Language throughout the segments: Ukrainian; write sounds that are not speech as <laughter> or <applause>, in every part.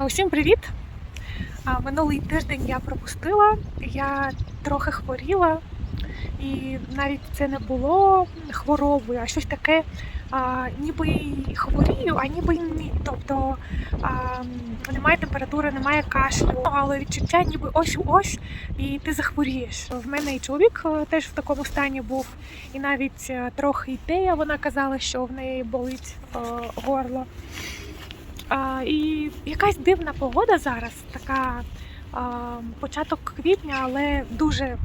Усім привіт! Минулий тиждень я пропустила, я трохи хворіла, і навіть це не було хворобою, а щось таке, а, ніби і хворію, а ніби й ні. Тобто а, немає температури, немає кашлю, але відчуття ніби ось-ось, і ти захворієш. В мене і чоловік е, теж в такому стані був, і навіть е, трохи і Тея, вона казала, що в неї болить е, горло. І якась дивна погода зараз, така початок квітня, але дуже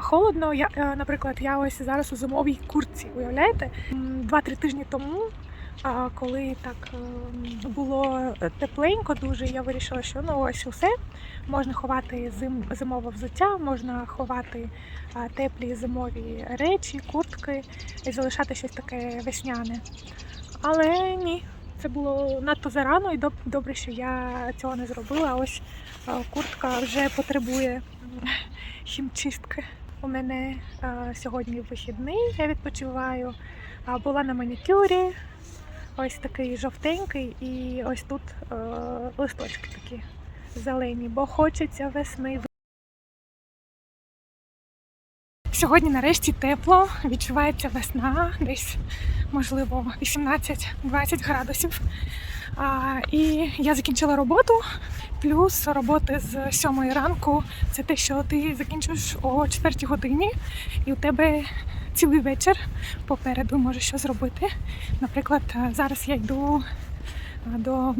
холодно. Я, е, наприклад, я ось зараз у зимовій куртці, уявляєте? Два-три тижні тому, коли так ем, було тепленько дуже, я вирішила, що ну ось усе. Можна ховати зим, зимове взуття, можна ховати теплі зимові речі, куртки і залишати щось таке весняне. Але ні, це було надто зарано, і добре, що я цього не зробила. Ось куртка вже потребує хімчистки. У мене сьогодні вихідний, я відпочиваю. Була на манікюрі, ось такий жовтенький, і ось тут листочки такі зелені, бо хочеться весни. Сьогодні нарешті тепло, відчувається весна, десь можливо 18-20 градусів. А, і я закінчила роботу. Плюс роботи з 7 ранку це те, що ти закінчуєш о 4 годині, і у тебе цілий вечір попереду можеш що зробити. Наприклад, зараз я йду до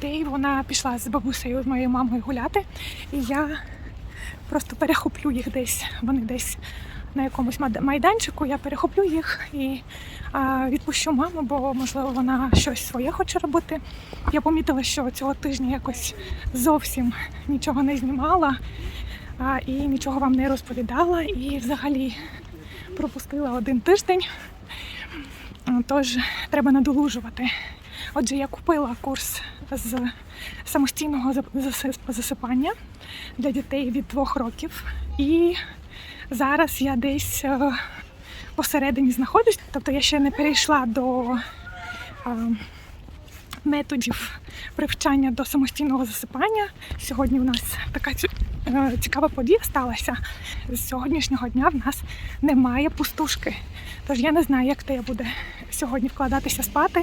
Теї, вона пішла з бабусею, з моєю мамою гуляти, і я просто перехоплю їх десь. Вони десь на якомусь майданчику, я перехоплю їх і відпущу маму, бо можливо вона щось своє хоче робити. Я помітила, що цього тижня якось зовсім нічого не знімала і нічого вам не розповідала. І взагалі пропустила один тиждень. Тож треба надолужувати. Отже, я купила курс з самостійного засипання для дітей від двох років. І зараз я десь е, посередині знаходжусь, тобто я ще не перейшла до е, методів привчання до самостійного засипання. Сьогодні у нас така е, цікава подія сталася. З сьогоднішнього дня в нас немає пустушки. Тож я не знаю, як Тея буде сьогодні вкладатися спати.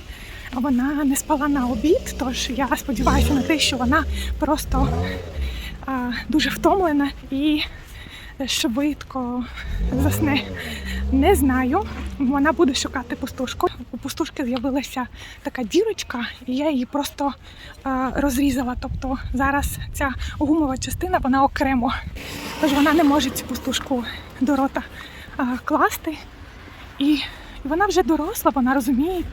Вона не спала на обід, тож я сподіваюся на те, що вона просто дуже втомлена і швидко засне. Не знаю. Вона буде шукати пустушку. У пустушки з'явилася така дірочка, і я її просто а, розрізала. Тобто зараз ця гумова частина вона окремо. Тож вона не може цю пустушку до рота а, класти. І вона вже доросла, вона розуміє.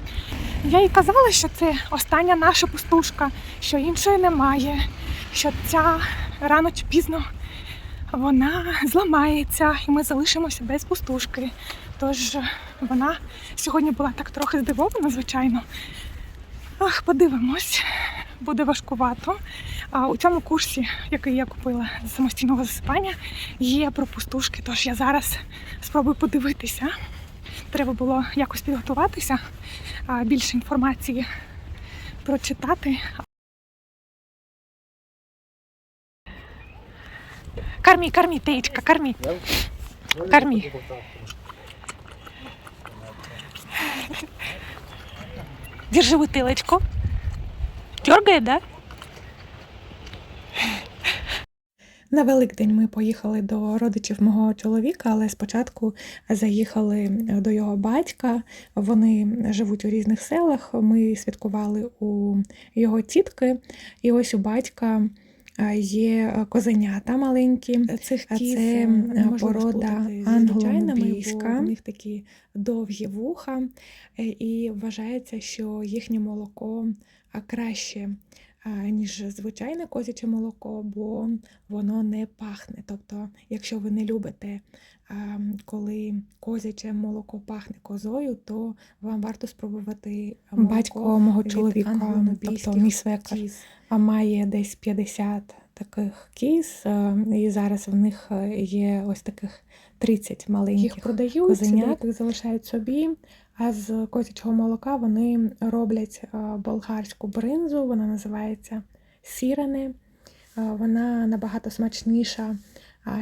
Я їй казала, що це остання наша пустушка, що іншої немає, що ця рано чи пізно вона зламається, і ми залишимося без пустушки. Тож вона сьогодні була так трохи здивована, звичайно. Ах, подивимось, буде важкувато. А у цьому курсі, який я купила з самостійного засипання, є про пустушки. Тож я зараз спробую подивитися. Треба було якось підготуватися, більше інформації прочитати. Корми, корми, Теечка, корми. Корми. Держи бутылочку. Дергает, да? На Великдень ми поїхали до родичів мого чоловіка, але спочатку заїхали до його батька. Вони живуть у різних селах. Ми святкували у його тітки, і ось у батька. Е, Є козенята маленькі. Цих кіз, це е, порода англомобійська. бо них такі довгі вуха, е, і вважається, що їхнє молоко краще ніж звичайне козяче молоко, бо воно не пахне. Тобто, якщо ви не любите, коли козяче молоко пахне козою, то вам варто спробувати молоко Батько мого від чоловіка, тобто мій а має десь 50 таких кіз, е, і зараз в них е, є ось таких 30 маленьких Їх продають, козенят. залишають собі. А з козячого молока вони роблять е, болгарську бринзу, вона називається сірене. Вона набагато смачніша,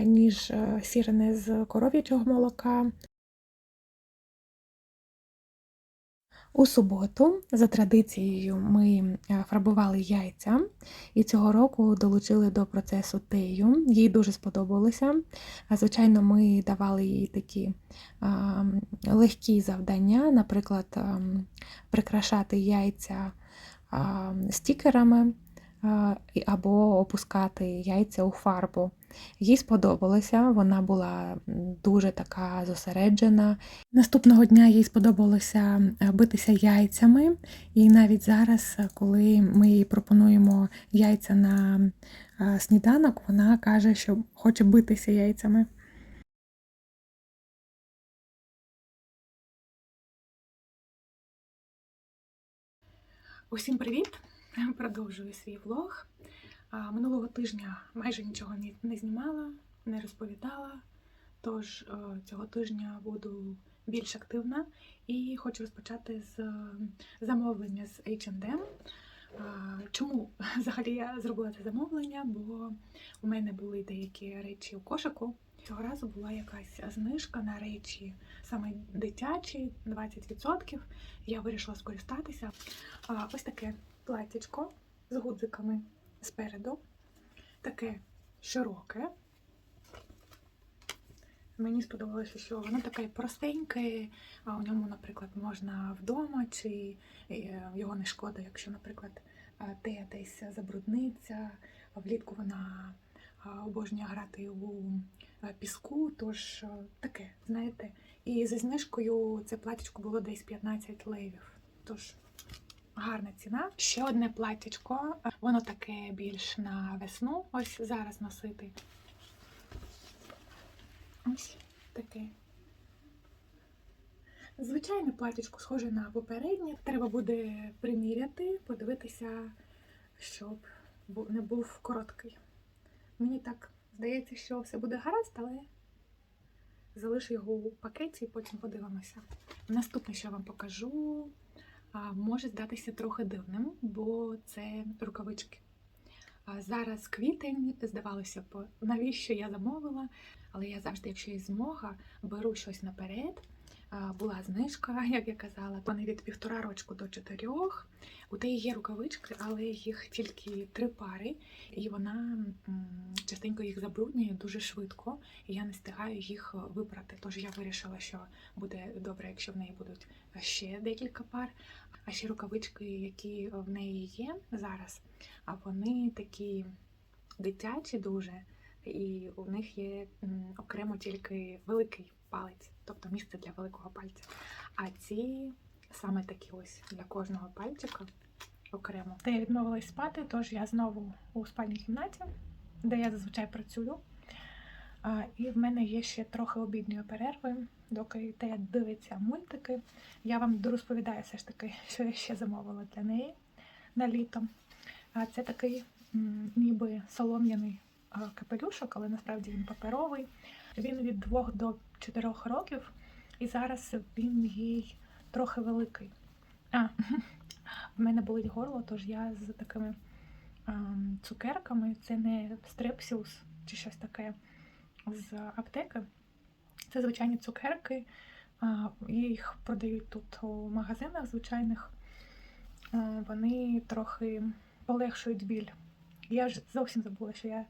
ніж е, сірене з коров'ячого молока. У суботу, за традицією, ми е, фарбували яйця і цього року долучили до процесу тею. Їй дуже сподобалося. Звичайно, ми давали їй такі легкі завдання, наприклад, а, прикрашати яйця стікерами або опускати яйця у фарбу. Їй сподобалося, вона була дуже така зосереджена. Наступного дня їй сподобалося е, битися яйцями, і навіть зараз, е, коли ми їй пропонуємо яйця на е, сніданок, вона каже, що хоче битися яйцями. Усім привіт! <laughs> Продовжую свій влог. Минулого тижня майже нічого не знімала, не розповідала. Тож е, цього тижня буду більш активна і хочу розпочати з е, замовлення з H&M. Чому <laughs> взагалі я зробила це замовлення? Бо у мене були деякі речі у кошику. Цього разу була якась знижка на речі саме дитячі, 20%. Я вирішила скористатися. Ось таке платтячко з гудзиками спереду. Таке широке. Мені сподобалося, що воно таке простеньке, а у ньому, наприклад, можна вдома, чи е, його не шкода, якщо, наприклад, е, те десь забрудниться. Влітку вона обожнює грати у е, піску, тож таке, знаєте. І за знижкою це платтячко було десь 15 левів. Тож гарна ціна. Ще одне платтячко. Воно таке більш на весну. Ось зараз носити. Ось таке. Звичайне платтячко схоже на попереднє. Треба буде приміряти, подивитися, щоб не був короткий. Мені так здається, що все буде гаразд, але залишу його у пакеті і потім подивимося. Наступне, що я вам покажу, може здатися трохи дивним, бо це рукавички. Зараз квітень, здавалося б, навіщо я замовила, але я завжди, якщо є змога, беру щось наперед. Була знижка, <laughs> як я казала, вони від півтора рочку до чотирьох. У теї є рукавички, але їх тільки три пари, і вона частенько їх забруднює дуже швидко, і я не встигаю їх випрати. Тож я вирішила, що буде добре, якщо в неї будуть ще декілька пар. А ще рукавички, які в неї є зараз, а вони такі дитячі дуже, і у них є окремо тільки великий палець, тобто місце для великого пальця. А ці саме такі ось для кожного пальчика окремо. Та я відмовилась спати, тож я знову у спальній кімнаті, де я зазвичай працюю. А, і в мене є ще трохи обідньої перерви, доки те дивиться мультики. Я вам розповідаю все ж таки, що я ще замовила для неї на літо. А це такий м, ніби солом'яний капелюшок, але насправді він паперовий. Він від 2 до 4 років, і зараз він їй трохи великий. А, <laughs> в мене болить горло, тож я з такими ем, цукерками. Це не стрепсіус чи щось таке з аптеки. Це звичайні цукерки. а, Їх продають тут у магазинах звичайних. Е, Вони трохи полегшують біль. Я ж зовсім забула, що я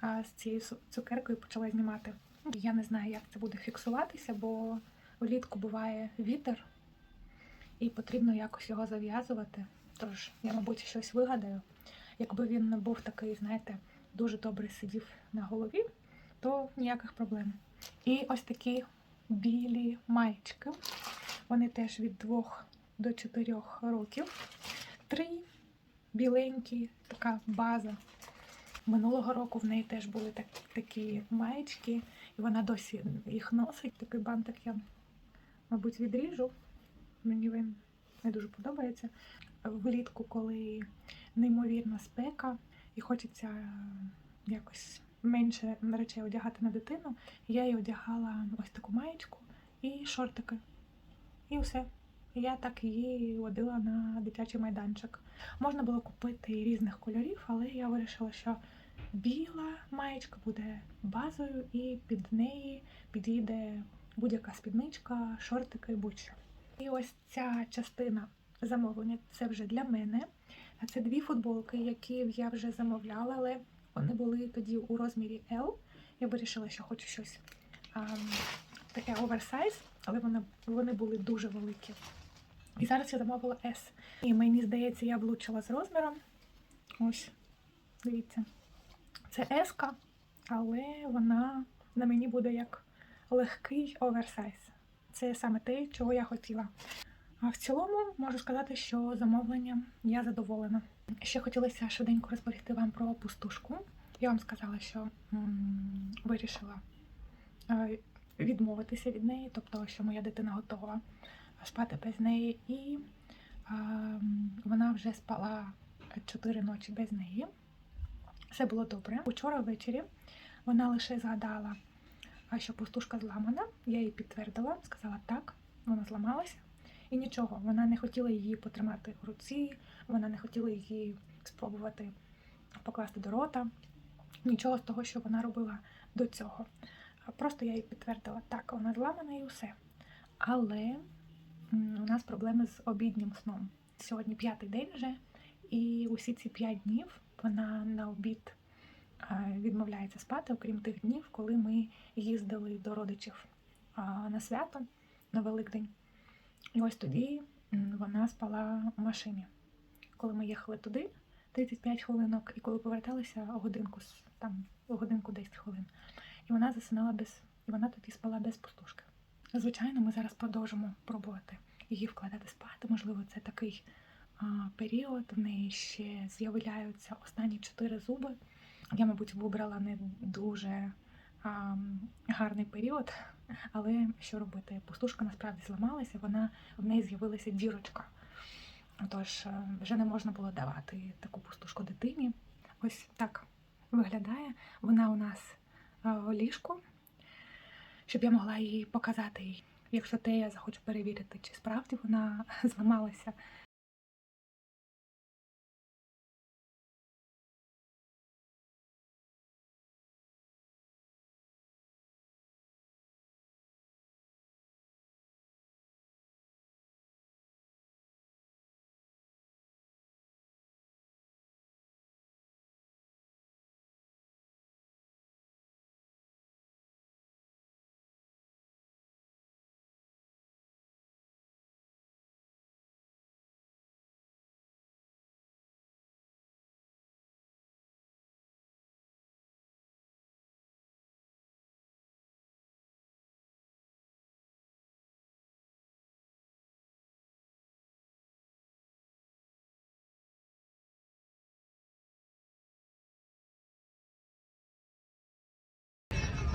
а, з цією цукеркою почала знімати. Я не знаю, як це буде фіксуватися, бо влітку буває вітер, і потрібно якось його зав'язувати. Тож я, мабуть, щось вигадаю. Якби він не був такий, знаєте, дуже добре сидів на голові, то ніяких проблем. І ось такі білі маєчки. Вони теж від 2 до 4 років. Три біленькі, така база. Минулого року в неї теж були так, такі маєчки, і вона досі їх носить. Такий бантик я, мабуть, відріжу. Мені він не дуже подобається. Влітку, коли неймовірна спека і хочеться е, якось менше речей одягати на дитину, я їй одягала ось таку маєчку і шортики. І все. я так її водила на дитячий майданчик. Можна було купити різних кольорів, але я вирішила, що біла маєчка буде базою, і під неї підійде будь-яка спідничка, шортики, будь-що. І ось ця частина замовлення це вже для мене. А Це дві футболки, які я вже замовляла, але вони були тоді у розмірі L. Я вирішила, що хочу щось а, таке оверсайз, але вони, вони були дуже великі. І зараз я замовила S. І мені здається, я влучила з розміром. Ось, дивіться. Це S, але вона на мені буде як легкий оверсайз. Це саме те, чого я хотіла. А в цілому можу сказати, що замовленням я задоволена. Ще хотілося швиденько розповісти вам про пустушку. Я вам сказала, що вирішила е, відмовитися від неї, тобто, що моя дитина готова спати без неї, і е, вона вже спала чотири ночі без неї. Все було добре. Учора ввечері вона лише згадала, що пустушка зламана. Я їй підтвердила, сказала так, вона зламалася. І нічого, вона не хотіла її потримати в руці, вона не хотіла її спробувати покласти до рота. Нічого з того, що вона робила до цього. Просто я їй підтвердила, так, вона зламана і усе. Але у нас проблеми з обіднім сном. Сьогодні п'ятий день вже, і усі ці п'ять днів вона на обід е, відмовляється спати, окрім тих днів, коли ми їздили до родичів на свято на Великдень. І ось тоді вона спала в машині. Коли ми їхали туди, 35 хвилинок, і коли поверталися годинку, там годинку 10 хвилин. І вона засинала без, і вона тоді спала без пустушки. Звичайно, ми зараз продовжимо пробувати її вкладати спати. Можливо, це такий період. В неї ще з'являються останні чотири зуби. Я, мабуть, вибрала не дуже а, гарний період, але що робити? Пустушка насправді зламалася, вона в неї з'явилася дірочка. Тож е, вже не можна було давати таку пустушку дитині. Ось так виглядає. Вона у нас е, в ліжку, щоб я могла її показати. Якщо те я захочу перевірити, чи справді вона <laughs> зламалася.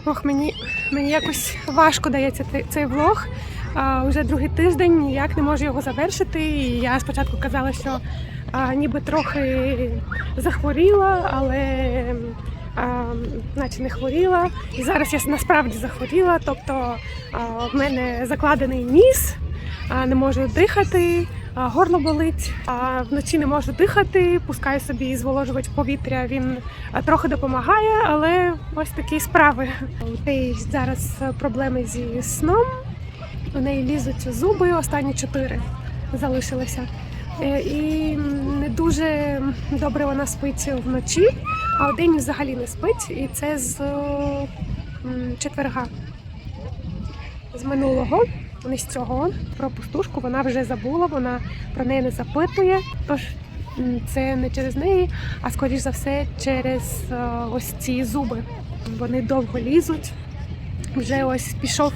Ох, мені, мені якось важко дається цей, влог. А, уже другий тиждень ніяк не можу його завершити. І я спочатку казала, що а, ніби трохи захворіла, але а, наче не хворіла. І зараз я насправді захворіла. Тобто а, в мене закладений ніс, а, не можу дихати. Горло болить, а вночі не можу дихати, пускаю собі зволожувач повітря. Він трохи допомагає, але ось такі справи. У неї зараз проблеми зі сном. У неї лізуть зуби, останні чотири залишилися. Е, І не дуже добре вона спить вночі, а вдень взагалі не спить. І це з четверга. З минулого, не з цього. Про пустушку вона вже забула, вона про неї не запитує. Тож це не через неї, а скоріш за все через е, ось ці зуби. Вони довго лізуть. Вже ось пішов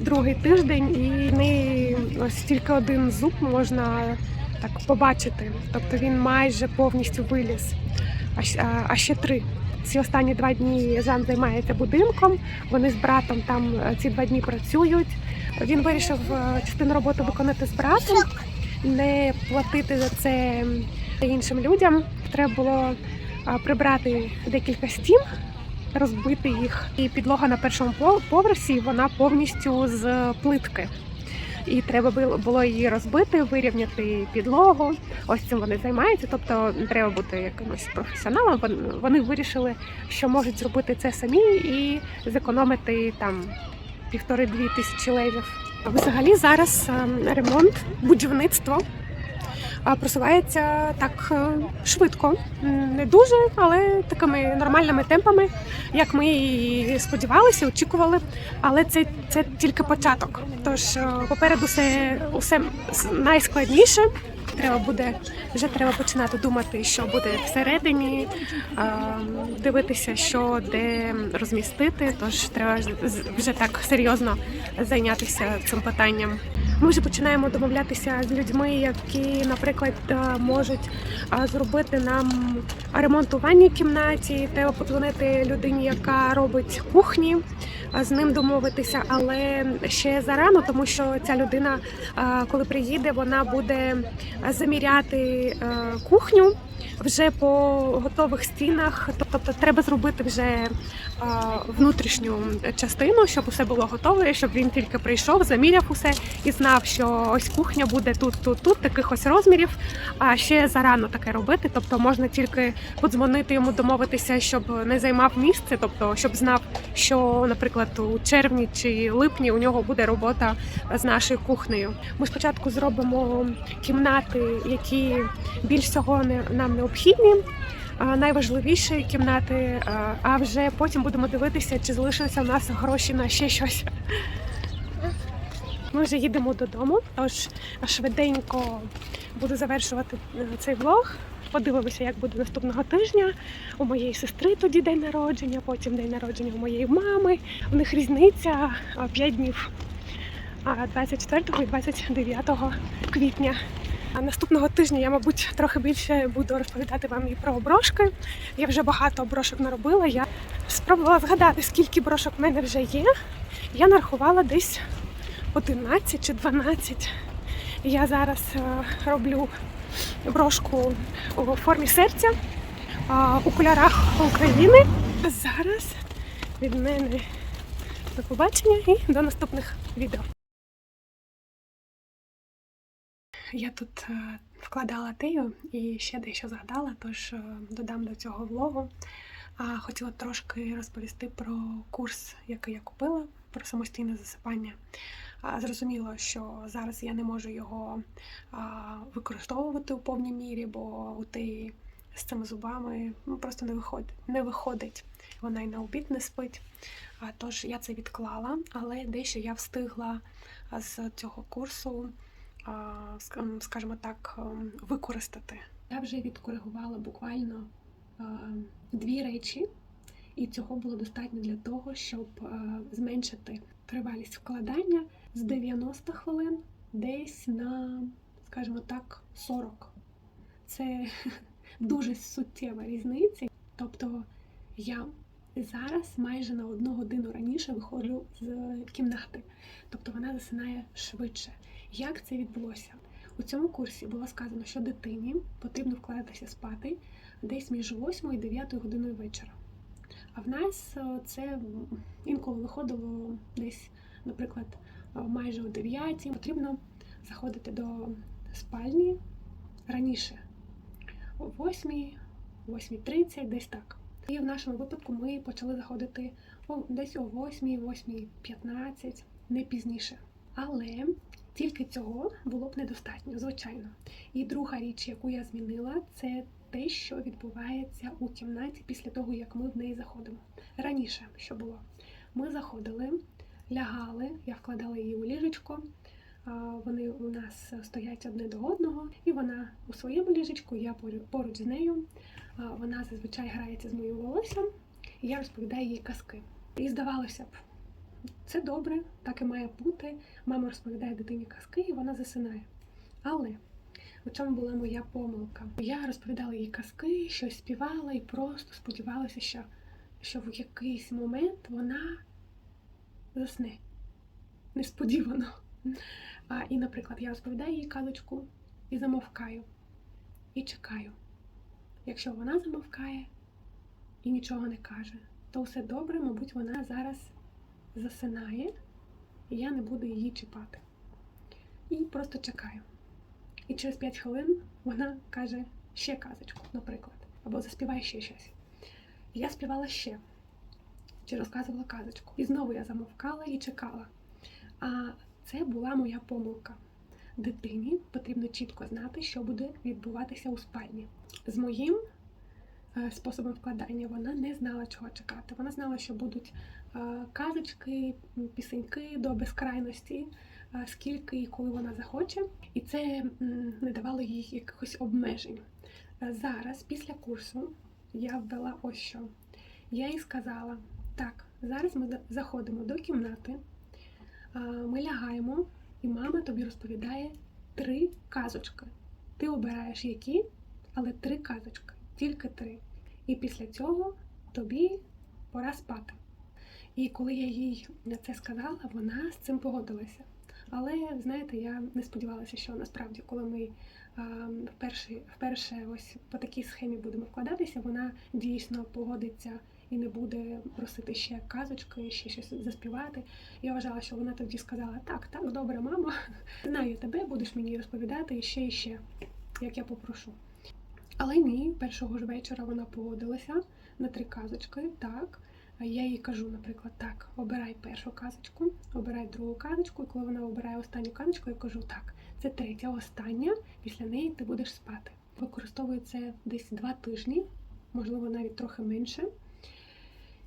другий тиждень, і в неї ось тільки один зуб можна так побачити. Тобто він майже повністю виліз. А, ще три. Ці останні два дні Жан займається будинком. Вони з братом там е, ці два дні працюють. Він вирішив е, частину роботи виконати з братом, не платити за це іншим людям. Треба було прибрати декілька стін, розбити їх. І підлога на першому по- поверсі вона повністю з плитки. і треба було- її розбити, вирівняти підлогу. Ось цим вони займаються. Тобто треба бути якимось професіоналом. Вони вирішили, що можуть зробити це самі і зекономити там півтори-дві тисячі левів. Взагалі зараз ем, ремонт, будівництво просувається так е, швидко. Не дуже, але такими нормальними темпами, як ми і сподівалися, очікували. Але це, це тільки початок. Тож е, попереду все, усе найскладніше. Треба буде вже треба починати думати, що буде всередині, е, дивитися, що де розмістити. Тож треба вже так серйозно зайнятися цим питанням. Ми вже починаємо домовлятися з людьми, які, наприклад, е, можуть е, зробити нам ремонт у ванній кімнаті. Треба подзвонити людині, яка робить кухні, е, з ним домовитися, але ще зарано, тому що ця людина, коли приїде, вона буде заміряти кухню вже по готових стінах. Тобто треба зробити вже е, внутрішню частину, щоб усе було готове, щоб він тільки прийшов, заміряв усе і знав, що ось кухня буде тут, тут, тут, таких ось розмірів. А ще зарано таке робити. Тобто можна тільки подзвонити йому, домовитися, щоб не займав місце, тобто щоб знав, що, наприклад, у червні чи липні у нього буде робота з нашою кухнею. Ми спочатку зробимо кімнати, які більш всього не нам необхідні. Найважливіші кімнати, а, вже потім будемо дивитися, чи залишилися в нас гроші на ще щось. Ми вже їдемо додому, тож швиденько буду завершувати е, цей влог. Подивимося, як буде наступного тижня. У моєї сестри тоді день народження, потім день народження у моєї мами. У них різниця 5 днів а, 24 і 29 квітня. А наступного тижня я, мабуть, трохи більше буду розповідати вам і про брошки. Я вже багато брошок наробила. Я спробувала згадати, скільки брошок в мене вже є. Я нарахувала десь 11 чи 12. Я зараз е, роблю брошку у формі серця у кольорах України. Зараз від мене до побачення і до наступних відео. Я тут е, вкладала тею і ще дещо згадала, тож е, додам до цього влогу. А хотіла трошки розповісти про курс, який я купила, про самостійне засипання. Зрозуміло, що зараз я не можу його використовувати у повній мірі, бо у теї з цими зубами ну, просто не виходить. Не виходить. Вона й на обід не спить. Тож я це відклала, але дещо я встигла з цього курсу скажімо так, ем, використати. Я вже відкоригувала буквально дві речі, і цього було достатньо для того, щоб зменшити тривалість вкладання з 90 хвилин десь на, скажімо так, 40. Це <laughs> дуже суттєва різниця. Тобто я зараз майже на одну годину раніше виходжу з кімнати, тобто вона засинає швидше. Як це відбулося? У цьому курсі було сказано, що дитині потрібно вкладатися спати десь між 8 і 9 годиною вечора. А в нас е, це інколи виходило десь, наприклад, е, майже о 9. Потрібно заходити до спальні раніше, о 8, 8.30, десь так. І в нашому випадку ми почали заходити о, десь о 8, 8.15, не пізніше. Але тільки цього було б недостатньо, звичайно. І друга річ, яку я змінила, це те, що відбувається у кімнаті після того, як ми в неї заходимо. Раніше, що було, ми заходили, лягали, я вкладала її у ліжечко. Вони у нас стоять одне до одного, і вона у своєму ліжечку, я поруч з нею. Вона зазвичай грається з моїм волоссям, і я розповідаю їй казки. І здавалося б, це добре, так і має бути. Мама розповідає дитині казки, і вона засинає. Але у чому була моя помилка? Я розповідала їй казки, щось співала і просто сподівалася, що, що в якийсь момент вона засне несподівано. А, і, наприклад, я розповідаю їй казочку і замовкаю, і чекаю. Якщо вона замовкає і нічого не каже, то все добре, мабуть, вона зараз засинає, і я не буду її чіпати. і просто чекаю. І через 5 хвилин вона каже ще казочку, наприклад, або заспівай ще щось. Я співала ще, чи розказувала казочку. І знову я замовкала і чекала. А це була моя помилка. Дитині потрібно чітко знати, що буде відбуватися у спальні. З моїм е, способом вкладання вона не знала, чого чекати. Вона знала, що будуть е, казочки, пісеньки до безкрайності, е, скільки і коли вона захоче, і це не давало їй якихось обмежень. Зараз, після курсу, я ввела ось що. Я їй сказала: так, зараз ми заходимо до кімнати, ми лягаємо, і мама тобі розповідає три казочки. Ти обираєш які, але три казочки, тільки три. І після цього тобі пора спати. І коли я їй це сказала, вона з цим погодилася. Але знаєте, я не сподівалася, що насправді, коли ми вперше, вперше ось по такій схемі будемо вкладатися, вона дійсно погодиться і не буде просити ще казочки, ще щось заспівати. Я вважала, що вона тоді сказала: так, так, добре, мама, <laughs> знаю тебе, будеш мені розповідати і ще і ще, як я попрошу. Але ні, першого ж вечора вона погодилася на три казочки, так. Я їй кажу, наприклад, так, обирай першу казочку, обирай другу казочку, і коли вона обирає останню казочку, я кажу, так, це третя, остання, після неї ти будеш спати. Використовую це десь два тижні, можливо, навіть трохи менше.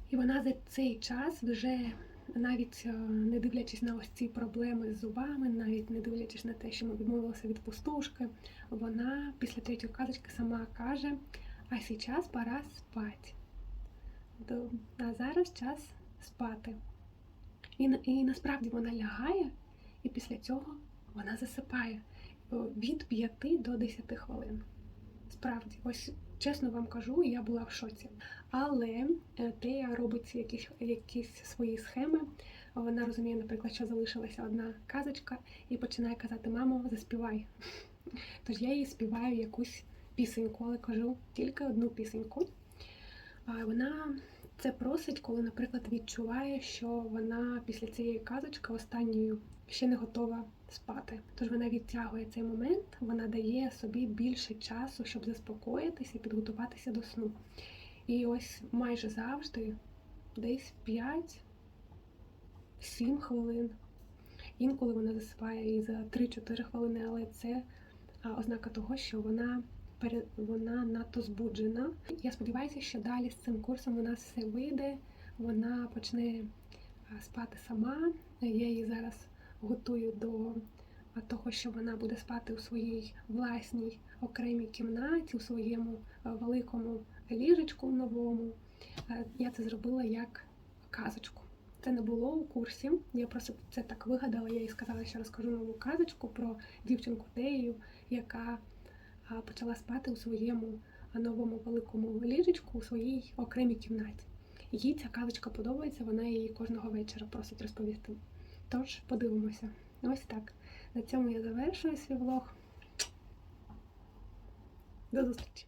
І вона за цей час вже навіть е, не дивлячись на ось ці проблеми з зубами, навіть не дивлячись на те, що ми відмовилися від пустушки, вона після третьої казочки сама каже: а зараз пора спати. А зараз час спати. І, і насправді вона лягає, і після цього вона засипає від 5 до 10 хвилин. Справді, ось чесно вам кажу, я була в шоці. Але е, Тея робить якісь, якісь свої схеми. Вона розуміє, наприклад, що залишилася одна казочка, і починає казати: Мамо, заспівай. <laughs> Тож я їй співаю якусь пісеньку, але кажу тільки одну пісеньку. Вона це просить, коли, наприклад, відчуває, що вона після цієї казочки останньою ще не готова спати. Тож вона відтягує цей момент, вона дає собі більше часу, щоб заспокоїтися і підготуватися до сну. І ось майже завжди, десь 5-7 хвилин. Інколи вона засипає і за 3-4 хвилини, але це ознака того, що вона вона надто збуджена. Я сподіваюся, що далі з цим курсом нас все вийде. Вона почне спати сама. Я її зараз готую до того, що вона буде спати у своїй власній окремій кімнаті, у своєму великому ліжечку новому. Е, Я це зробила як казочку. Це не було у курсі. Я просто це так вигадала. Я їй сказала, що розкажу нову казочку про дівчинку Тею, яка почала спати у своєму новому великому ліжечку у своїй окремій кімнаті. Їй ця казочка подобається, вона її кожного вечора просить розповісти. Тож подивимося. Ось так. На цьому я завершую свій влог. До зустрічі!